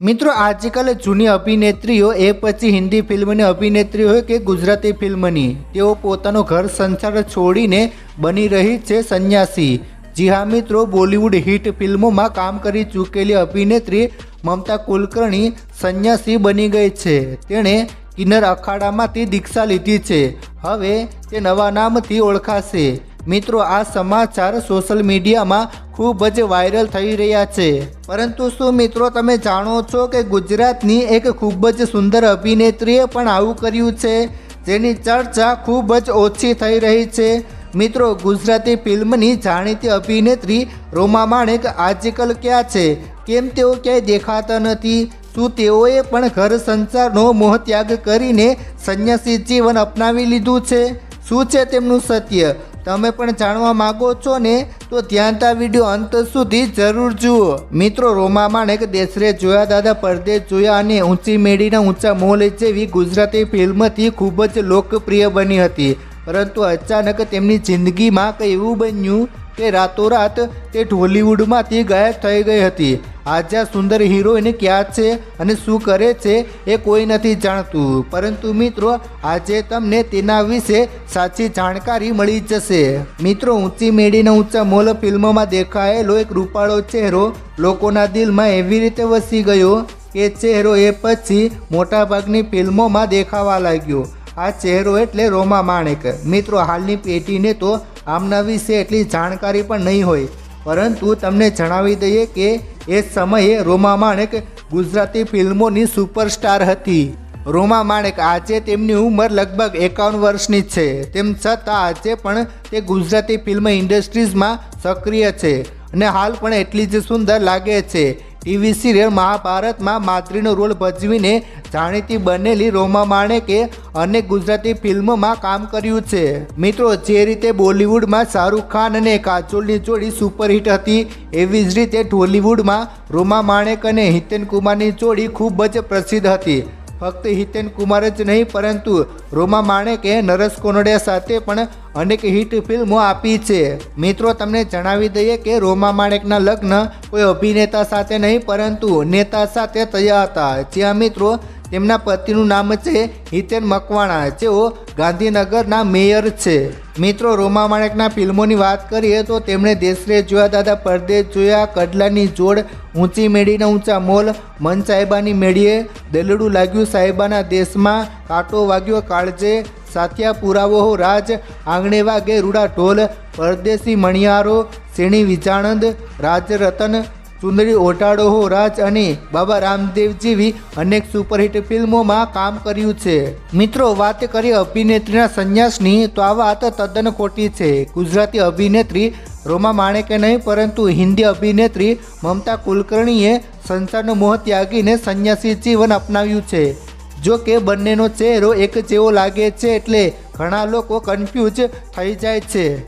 મિત્રો, આજકાલ જૂની અભિનેત્રીઓ, એ પછી હિન્દી ફિલ્મની અભિનેત્રી હોય કે ગુજરાતી ફિલ્મની, તેઓ પોતાનો ઘર સંસાર છોડીને બની રહી છે સંન્યાસી. જી હા, મિત્રો, બોલિવૂડ હિટ ફિલ્મોમાં કામ કરી ચૂકેલી અભિનેત્રી મમતા કુલકર્ણી સંન્યાસી બની ગઈ છે. તેણે કિન્નર અખાડામાંથી દીક્ષા લીધી છે. હવે તે નવા નામથી ઓળખાશે. મિત્રો, આ સમાચાર સોશિયલ મીડિયામાં ખૂબ જ વાયરલ થઈ રહ્યા છે. પરંતુ શું મિત્રો, તમે જાણો છો કે ગુજરાતની એક ખૂબ જ સુંદર અભિનેત્રીએ પણ આવું કર્યું છે? જેની ચર્ચા ખૂબ જ ઓછી થઈ રહી છે. મિત્રો, ગુજરાતી ફિલ્મની જાણીતી અભિનેત્રી રોમા માણેક આજકાલ ક્યાં છે? કેમ તેઓ ક્યાંય દેખાતા નથી? શું તેઓએ પણ ઘર સંસારનો મોહ ત્યાગ કરીને સંન્યાસી જીવન અપનાવી લીધું છે? શું છે તેમનું સત્ય? તમે પણ જાણવા માંગો છો ને, તો ધ્યાનતા વીડિયો અંત સુધી જરૂર જુઓ. મિત્રો, રોમા માણેક દેશરે જોયા, દાદા પરદેશ જોયા અને ઊંચી મેળીના ઊંચા મોલ જેવી ગુજરાતી ફિલ્મથી ખૂબ જ લોકપ્રિય બની હતી. પરંતુ અચાનક તેમની જિંદગીમાં કંઈ એવું બન્યું કે રાતોરાત તે ઢોલિવૂડમાંથી ગાયબ થઈ ગઈ હતી. આજે આ સુંદર હિરોઈન ક્યાં છે અને શું કરે છે એ કોઈ નથી જાણતું. પરંતુ મિત્રો, આજે તમને તેના વિશે સાચી જાણકારી મળી જશે. મિત્રો, ઊંચી મેળીને ઊંચા મોલ ફિલ્મોમાં દેખાયેલો એક રૂપાળો ચહેરો લોકોના દિલમાં એવી રીતે વસી ગયો કે ચહેરો એ પછી મોટાભાગની ફિલ્મોમાં દેખાવા લાગ્યો. આ ચહેરો એટલે રોમા માણેક. મિત્રો, હાલની પેઢીને તો આમના વિશે એટલી જાણકારી પણ નહીં હોય. પરંતુ તમને જણાવી દઈએ કે એ સમયે રોમા માણેક ગુજરાતી ફિલ્મોની સુપરસ્ટાર હતી. રોમા માણેક આજે તેમની ઉંમર લગભગ એકાવન વર્ષની છે. તેમ છતાં આજે પણ તે ગુજરાતી ફિલ્મ ઇન્ડસ્ટ્રીઝમાં સક્રિય છે અને હાલ પણ એટલી જ સુંદર લાગે છે. ટીવી સિરિયલ મહાભારતમાં માત્રીનો રોલ ભજવીને જાણીતી બનેલી રોમા માણેકે અનેક ગુજરાતી ફિલ્મોમાં કામ કર્યું છે. મિત્રો, જે રીતે બોલિવૂડમાં શાહરૂખ ખાન અને કાજોલની જોડી સુપરહિટ હતી, એવી જ રીતે ઢોલિવૂડમાં રોમા માણેક અને હિતેન કુમારની જોડી ખૂબ જ પ્રસિદ્ધ હતી. ફક્ત હિતેન કુમાર જ નહીં, પરંતુ રોમા માણેકે નરેશ કોનડિયા સાથે પણ અનેક હિટ ફિલ્મો આપી છે. મિત્રો, તમને જણાવી દઈએ કે રોમા માણેકના લગ્ન કોઈ અભિનેતા સાથે નહીં, પરંતુ નેતા સાથે થયા હતા. જ્યાં મિત્રો તેમના પતિનું નામ છે હિતેન મકવાણા. જેઓ ગાંધીનગરના મેયર છે. મિત્રો, રોમા માણેકના ફિલ્મોની વાત કરીએ તો તેમણે દેશરે જોયા દાદા પરદેશ જોયા, કડલાની જોડ, ઊંચી મેળીના ઊંચા મોલ, મન સાહેબાની મેળીએ, દલડું લાગ્યું સાહેબાના દેશમાં, કાંટો વાગ્યો કાળજે, સાથિયા પુરાવો હો રાજ, આંગણે વાગે રૂડા ઢોલ, પરદેશી મણિયારો શ્રેણી વિજાણંદ રાજ રતન ચુંદડી ઓટાડો હો રાજ અને બાબા રામદેવ જેવી અનેક સુપરહિટ ફિલ્મોમાં કામ કર્યું છે. મિત્રો, વાત કરીએ અભિનેત્રીના સંન્યાસની, તો આ વાત તદ્દન ખોટી છે. ગુજરાતી અભિનેત્રી રોમા માણેકે નહીં, પરંતુ હિન્દી અભિનેત્રી મમતા કુલકર્ણીએ સંસારનો મોહ ત્યાગીને સંન્યાસી જીવન અપનાવ્યું છે. જો કે બંનેનો ચહેરો એક જેવો લાગે છે એટલે ઘણા લોકો કન્ફ્યુઝ થઈ જાય છે.